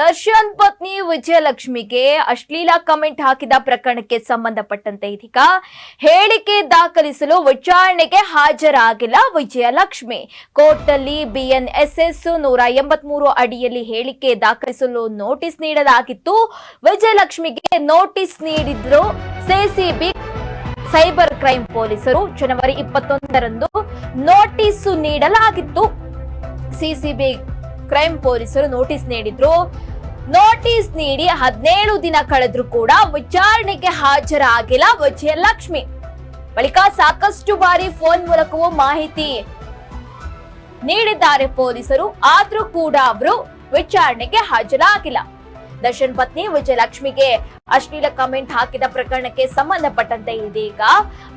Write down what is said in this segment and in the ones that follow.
ದರ್ಶನ್ ಪತ್ನಿ ವಿಜಯಲಕ್ಷ್ಮಿಗೆ ಅಶ್ಲೀಲ ಕಮೆಂಟ್ ಹಾಕಿದ ಪ್ರಕರಣಕ್ಕೆ ಸಂಬಂಧಪಟ್ಟಂತೆ ಇದೀಗ ಹೇಳಿಕೆ ದಾಖಲಿಸಲು ವಿಚಾರಣೆಗೆ ಹಾಜರಾಗಿಲ್ಲ ವಿಜಯಲಕ್ಷ್ಮಿ. ಕೋರ್ಟ್ನಲ್ಲಿ ಬಿಎನ್ಎಸ್ಎಸ್ ನೂರ ಎಂಬತ್ಮೂರು ಅಡಿಯಲ್ಲಿ ಹೇಳಿಕೆ ದಾಖಲಿಸಲು ನೋಟಿಸ್ ನೀಡಲಾಗಿತ್ತು. ವಿಜಯಲಕ್ಷ್ಮಿಗೆ ನೋಟಿಸ್ ನೀಡಿದ್ರು ಸಿಸಿಬಿ ಸೈಬರ್ ಕ್ರೈಂ ಪೊಲೀಸರು. ಜನವರಿ ಇಪ್ಪತ್ತೊಂದರಂದು ನೋಟಿಸ್ ನೀಡಲಾಗಿತ್ತು. ಸಿಸಿಬಿ ಕ್ರೈಂ ಪೊಲೀಸರು ನೋಟಿಸ್ ನೀಡಿದ್ರು. ನೋಟಿಸ್ ನೀಡಿ ಹದಿನೇಳು ದಿನ ಕಳೆದ್ರು ಕೂಡ ವಿಚಾರಣೆಗೆ ಹಾಜರಾಗಿಲ್ಲ ವಿಜಯಲಕ್ಷ್ಮಿ. ಬಳಿಕ ಸಾಕಷ್ಟು ಬಾರಿ ಫೋನ್ ಮೂಲಕವೂ ಮಾಹಿತಿ ನೀಡಿದ್ದಾರೆ ಪೊಲೀಸರು, ಆದ್ರೂ ಕೂಡ ಅವರು ವಿಚಾರಣೆಗೆ ಹಾಜರಾಗಿಲ್ಲ. ದರ್ಶನ್ ಪತ್ನಿ ವಿಜಯಲಕ್ಷ್ಮಿಗೆ ಅಶ್ಲೀಲ ಕಮೆಂಟ್ ಹಾಕಿದ ಪ್ರಕರಣಕ್ಕೆ ಸಂಬಂಧಪಟ್ಟಂತೆ ಇದೀಗ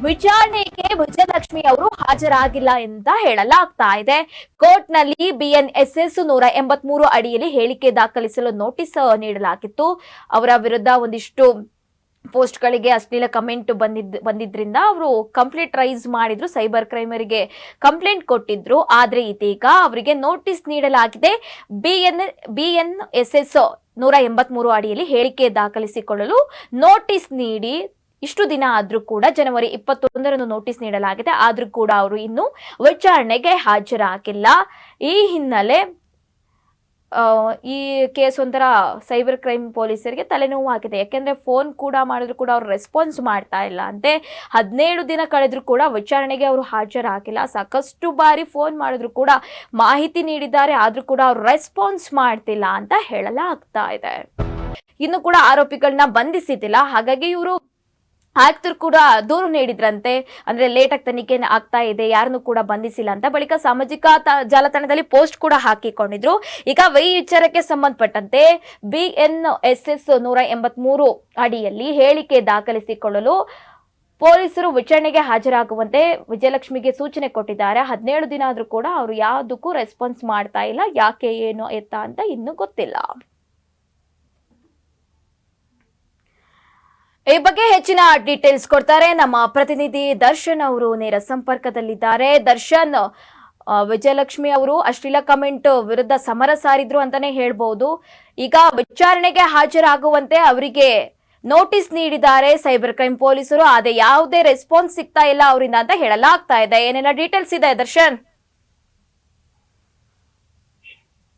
ವಿಚಾರಣೆಗೆ ವಿಜಯಲಕ್ಷ್ಮಿ ಅವರು ಹಾಜರಾಗಿಲ್ಲ ಅಂತ ಹೇಳಲಾಗ್ತಾ ಇದೆ. ಕೋರ್ಟ್ನಲ್ಲಿ ಬಿಎನ್ಎಸ್ಎಸ್ ನೂರ ಎಂಬತ್ಮೂರು ಅಡಿಯಲ್ಲಿ ಹೇಳಿಕೆ ದಾಖಲಿಸಲು ನೋಟಿಸ್ ನೀಡಲಾಗಿತ್ತು. ಅವರ ವಿರುದ್ಧ ಒಂದಿಷ್ಟು ಪೋಸ್ಟ್ಗಳಿಗೆ ಅಶ್ಲೀಲ ಕಮೆಂಟ್ ಬಂದಿದ್, ಬಂದಿದ್ರಿಂದ ಅವರು ಕಂಪ್ಲೇಂಟ್ ರೈಸ್ ಮಾಡಿದ್ರು, ಸೈಬರ್ ಕ್ರೈಮರಿಗೆ ಕಂಪ್ಲೇಂಟ್ ಕೊಟ್ಟಿದ್ರು. ಆದ್ರೆ ಇದೀಗ ಅವರಿಗೆ ನೋಟಿಸ್ ನೀಡಲಾಗಿದೆ. ಬಿಎನ್ ಬಿಎನ್ ಎಸ್ ಎಸ್ ನೂರ ಎಂಬತ್ಮೂರು ಅಡಿಯಲ್ಲಿ ಹೇಳಿಕೆ ದಾಖಲಿಸಿಕೊಳ್ಳಲು ನೋಟಿಸ್ ನೀಡಿ. ಇಷ್ಟು ದಿನ ಆದ್ರೂ ಕೂಡ ಜನವರಿ ಇಪ್ಪತ್ತೊಂದರಂದು ನೋಟಿಸ್ ನೀಡಲಾಗಿದೆ. ಆದ್ರೂ ಕೂಡ ಅವರು ಇನ್ನು ವಿಚಾರಣೆಗೆ ಹಾಜರಾಗಿಲ್ಲ. ಈ ಹಿನ್ನೆಲೆ ಈ ಕೇಸ್ ಒಂಥರ ಸೈಬರ್ ಕ್ರೈಮ್ ಪೊಲೀಸರಿಗೆ ತಲೆನೋವಾಗಿದೆ. ಯಾಕೆಂದ್ರೆ ಫೋನ್ ಕೂಡ ಮಾಡಿದ್ರು ಕೂಡ ಅವ್ರು ರೆಸ್ಪಾನ್ಸ್ ಮಾಡ್ತಾ ಇಲ್ಲ ಅಂತೆ. ಹದಿನೇಳು ದಿನ ಕಳೆದ್ರು ಕೂಡ ವಿಚಾರಣೆಗೆ ಅವರು ಹಾಜರಾಗಿಲ್ಲ. ಸಾಕಷ್ಟು ಬಾರಿ ಫೋನ್ ಮಾಡಿದ್ರು ಕೂಡ ಮಾಹಿತಿ ನೀಡಿದ್ದಾರೆ, ಆದ್ರೂ ಕೂಡ ಅವ್ರು ರೆಸ್ಪಾನ್ಸ್ ಮಾಡ್ತಿಲ್ಲ ಅಂತ ಹೇಳಲಾಗ್ತಾ ಇದೆ. ಇನ್ನು ಕೂಡ ಆರೋಪಿಗಳನ್ನ ಬಂಧಿಸಿದ್ದಿಲ್ಲ. ಹಾಗಾಗಿ ಇವರು ಆಯುಕ್ತರು ಕೂಡ ದೂರು ನೀಡಿದ್ರಂತೆ. ಅಂದ್ರೆ ಲೇಟ್ ಆಗಿ ತನಿಖೆ ಆಗ್ತಾ ಇದೆ, ಯಾರನ್ನು ಕೂಡ ಬಂಧಿಸಿಲ್ಲ ಅಂತ. ಬಳಿಕ ಸಾಮಾಜಿಕ ಜಾಲತಾಣದಲ್ಲಿ ಪೋಸ್ಟ್ ಕೂಡ ಹಾಕಿಕೊಂಡಿದ್ರು. ಈಗ ವೈ ವಿಚಾರಕ್ಕೆ ಸಂಬಂಧಪಟ್ಟಂತೆ ಬಿ ಎನ್ ಎಸ್ ಎಸ್ ನೂರ ಎಂಬತ್ಮೂರು ಅಡಿಯಲ್ಲಿ ಹೇಳಿಕೆ ದಾಖಲಿಸಿಕೊಳ್ಳಲು ಪೊಲೀಸರು ವಿಚಾರಣೆಗೆ ಹಾಜರಾಗುವಂತೆ ವಿಜಯಲಕ್ಷ್ಮಿಗೆ ಸೂಚನೆ ಕೊಟ್ಟಿದ್ದಾರೆ. ಹದಿನೇಳು ದಿನ ಆದರೂ ಕೂಡ ಅವರು ಯಾವುದಕ್ಕೂ ರೆಸ್ಪಾನ್ಸ್ ಮಾಡ್ತಾ ಇಲ್ಲ. ಯಾಕೆ, ಏನು, ಎತ್ತ ಅಂತ ಇನ್ನೂ ಗೊತ್ತಿಲ್ಲ. ಈ ಬಗ್ಗೆ ಹೆಚ್ಚಿನ ಡೀಟೇಲ್ಸ್ ಕೊಡ್ತಾರೆ ನಮ್ಮ ಪ್ರತಿನಿಧಿ ದರ್ಶನ್ ಅವರು ನೇರ ಸಂಪರ್ಕದಲ್ಲಿದ್ದಾರೆ. ದರ್ಶನ್ ವಿಜಯಲಕ್ಷ್ಮಿ ಅವರು ಅಶ್ಲೀಲ ಕಮೆಂಟ್ ವಿರುದ್ಧ ಸಮರ ಸಾರಿದ್ರು ಅಂತಾನೆ ಹೇಳ್ಬಹುದು ಈಗ ವಿಚಾರಣೆಗೆ ಹಾಜರಾಗುವಂತೆ ಅವರಿಗೆ ನೋಟಿಸ್ ನೀಡಿದ್ದಾರೆ ಸೈಬರ್ ಕ್ರೈಮ್ ಪೊಲೀಸರು. ಅದೇ ಯಾವುದೇ ರೆಸ್ಪಾನ್ಸ್ ಸಿಗ್ತಾ ಇಲ್ಲ ಅವರಿಂದ ಅಂತ ಹೇಳಲಾಗ್ತಾ ಇದೆ. ಏನೆಲ್ಲ ಡೀಟೇಲ್ಸ್ ಇದೆ ದರ್ಶನ್?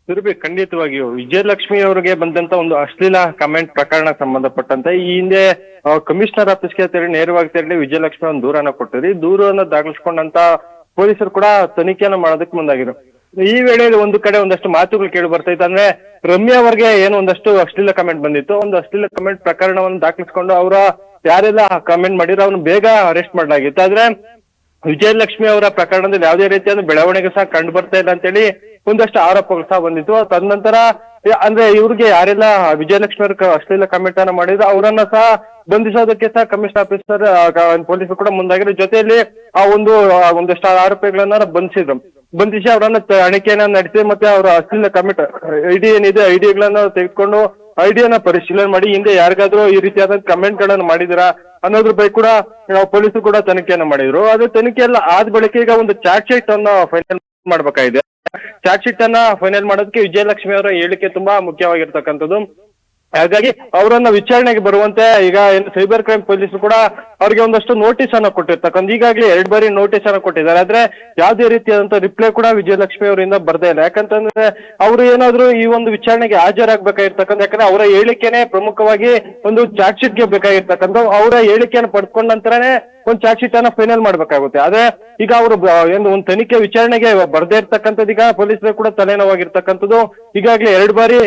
ಸುರಭಿ ಖಂಡಿತವಾಗಿಯೂ ವಿಜಯಲಕ್ಷ್ಮಿ ಅವರಿಗೆ ಬಂದಂತ ಒಂದು ಅಶ್ಲೀಲ ಕಮೆಂಟ್ ಪ್ರಕರಣ ಸಂಬಂಧಪಟ್ಟಂತೆ ಈ ಹಿಂದೆ ಕಮಿಷನರ್ ಆಫೀಸ್ಗೆ ತೆರಳಿ ನೇರವಾಗಿ ತೆರಳಿ ವಿಜಯಲಕ್ಷ್ಮಿ ಒಂದು ದೂರನ ಕೊಟ್ಟಿದ್ರು. ದೂರನ್ನ ದಾಖಲಿಸಿಕೊಂಡಂತ ಪೊಲೀಸರು ಕೂಡ ತನಿಖೆಯನ್ನ ಮಾಡೋದಕ್ಕೆ ಮುಂದಾಗಿದ್ರು. ಈ ವೇಳೆ ಒಂದು ಕಡೆ ಒಂದಷ್ಟು ಮಾತುಗಳು ಕೇಳಿ ಬರ್ತಾ ಇತ್ತು ಅಂದ್ರೆ ರಮ್ಯಾ ಅವರಿಗೆ ಏನು ಒಂದಷ್ಟು ಅಶ್ಲೀಲ ಕಮೆಂಟ್ ಬಂದಿತ್ತು. ಒಂದು ಅಶ್ಲೀಲ ಕಮೆಂಟ್ ಪ್ರಕರಣವನ್ನು ದಾಖಲಿಸಿಕೊಂಡು ಅವರ ಯಾರೆಲ್ಲ ಕಮೆಂಟ್ ಮಾಡಿರೋ ಅವ್ನು ಬೇಗ ಅರೆಸ್ಟ್ ಮಾಡಲಾಗಿತ್ತು. ಆದ್ರೆ ವಿಜಯಲಕ್ಷ್ಮಿ ಅವರ ಪ್ರಕರಣದಲ್ಲಿ ಯಾವುದೇ ರೀತಿಯಾದ ಬೆಳವಣಿಗೆ ಸಹ ಕಂಡು ಬರ್ತಾ ಇಲ್ಲ ಅಂತೇಳಿ ಒಂದಷ್ಟು ಆರೋಪಗಳು ಸಹ ಬಂದಿತ್ತು ತದನಂತರ ಅಂದ್ರೆ ಇವ್ರಿಗೆ ಯಾರೆಲ್ಲ ವಿಜಯಲಕ್ಷ್ಮಿ ಅಶ್ಲೀಲ ಕಮೆಂಟ್ ಅನ್ನ ಮಾಡಿದ್ರು, ಅವರನ್ನ ಸಹ ಬಂಧಿಸೋದಕ್ಕೆ ಸಹ ಕಮಿಷನ್ ಆಫೀಸರ್ ಪೊಲೀಸರು ಕೂಡ ಮುಂದಾಗಿರೋ ಜೊತೆಯಲ್ಲಿ ಆ ಒಂದು ಒಂದಷ್ಟು ಆರೋಪಿಗಳನ್ನ ಬಂಧಿಸಿದ್ರು. ಬಂಧಿಸಿ ಅವರನ್ನ ತಣಿಕೆಯನ್ನ ನಡೆಸಿ ಮತ್ತೆ ಅವರ ಅಶ್ಲೀಲ ಕಮೆಂಟ್ ಐಡಿ ಏನಿದೆ, ಐಡಿಗಳನ್ನ ತೆಗೆದುಕೊಂಡು ಐಡಿಯನ್ನ ಪರಿಶೀಲನೆ ಮಾಡಿ, ಹಿಂದೆ ಯಾರಿಗಾದ್ರೂ ಈ ರೀತಿಯಾದ ಕಮೆಂಟ್ ಗಳನ್ನ ಮಾಡಿದಿರಾ ಅನ್ನೋದ್ರ ಬಗ್ಗೆ ಕೂಡ ಪೊಲೀಸರು ಕೂಡ ತನಿಖೆಯನ್ನ ಮಾಡಿದ್ರು. ಅದು ತನಿಖೆ ಎಲ್ಲ ಆದ ಬಳಿಕ ಈಗ ಒಂದು ಚಾರ್ಜ್ ಶೀಟ್ ಅನ್ನ ಫೈನಲ್ ಮಾಡ್ಬೇಕಾಗಿದೆ. ಚಾರ್ಜ್ ಶೀಟ್ ಅನ್ನ ಫೈನಲ್ ಮಾಡೋದಕ್ಕೆ ವಿಜಯಲಕ್ಷ್ಮಿ ಅವರ ಹೇಳಿಕೆ ತುಂಬಾ ಮುಖ್ಯವಾಗಿರ್ತಕ್ಕಂಥದ್ದು. ಹಾಗಾಗಿ ಅವರನ್ನ ವಿಚಾರಣೆಗೆ ಬರುವಂತೆ ಈಗ ಏನು ಸೈಬರ್ ಕ್ರೈಮ್ ಪೊಲೀಸರು ಕೂಡ ಅವ್ರಿಗೆ ಒಂದಷ್ಟು ನೋಟಿಸ್ ಅನ್ನ ಕೊಟ್ಟಿರ್ತಕ್ಕಂಥ ಈಗಾಗಲೇ ಎರಡ್ ಬಾರಿ ನೋಟಿಸ್ ಅನ್ನ ಕೊಟ್ಟಿದ್ದಾರೆ. ಆದ್ರೆ ಯಾವುದೇ ರೀತಿಯಾದಂತ ರಿಪ್ಲೈ ಕೂಡ ವಿಜಯಲಕ್ಷ್ಮಿ ಅವರಿಂದ ಬರ್ದೇ ಇಲ್ಲ. ಯಾಕಂತಂದ್ರೆ ಅವರು ಏನಾದ್ರು ಈ ಒಂದು ವಿಚಾರಣೆಗೆ ಹಾಜರಾಗಬೇಕಾಗಿರ್ತಕ್ಕಂಥ, ಯಾಕಂದ್ರೆ ಅವರ ಹೇಳಿಕೆನೆ ಪ್ರಮುಖವಾಗಿ ಒಂದು ಚಾರ್ಜ್ ಶೀಟ್ಗೆ ಬೇಕಾಗಿರ್ತಕ್ಕಂಥ, ಅವರ ಹೇಳಿಕೆಯನ್ನು ಪಡ್ಕೊಂಡ ನಂತರನೇ ಒಂದು ಚಾರ್ಜ್ ಶೀಟ್ ಅನ್ನ ಫೈನಲ್ ಮಾಡ್ಬೇಕಾಗುತ್ತೆ. ಆದ್ರೆ ಈಗ ಅವರು ಏನು, ಒಂದು ತನಿಖೆ ವಿಚಾರಣೆಗೆ ಬರದೇ ಇರ್ತಕ್ಕಂಥದ್ದು, ಈಗ ಪೊಲೀಸರು ಕೂಡ ತಲೆನೋವಾಗಿರ್ತಕ್ಕಂಥದ್ದು. ಈಗಾಗಲೇ ಎರಡು ಬಾರಿ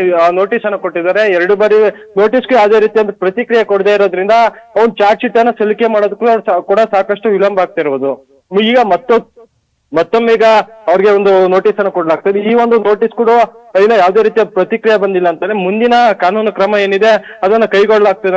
ನೋಟಿಸ್ ಅನ್ನು ಕೊಟ್ಟಿದ್ದಾರೆ. ಎರಡು ಬಾರಿ ನೋಟಿಸ್ಗೆ ಯಾವುದೇ ರೀತಿಯ ಪ್ರತಿಕ್ರಿಯೆ ಕೊಡದೇ ಇರೋದ್ರಿಂದ ಅವ್ನು ಚಾರ್ಜ್ ಶೀಟ್ ಅನ್ನ ಸಲ್ಲಿಕೆ ಮಾಡೋದಕ್ಕೂ ಕೂಡ ಸಾಕಷ್ಟು ವಿಳಂಬ ಆಗ್ತಿರೋದು. ಈಗ ಮತ್ತೊ, ಮತ್ತೊಮ್ಮೆ ಈಗ ಅವ್ರಿಗೆ ಒಂದು ನೋಟಿಸ್ ಅನ್ನು ಕೊಡಲಾಗ್ತದೆ. ಈ ಒಂದು ನೋಟಿಸ್ ಕೂಡ ಇಲ್ಲ, ಯಾವುದೇ ರೀತಿಯ ಪ್ರತಿಕ್ರಿಯೆ ಬಂದಿಲ್ಲ ಅಂತಾನೆ ಮುಂದಿನ ಕಾನೂನು ಕ್ರಮ ಏನಿದೆ, ಅದನ್ನ ಕೈಗೊಳ್ಳಲಾಗ್ತದೆ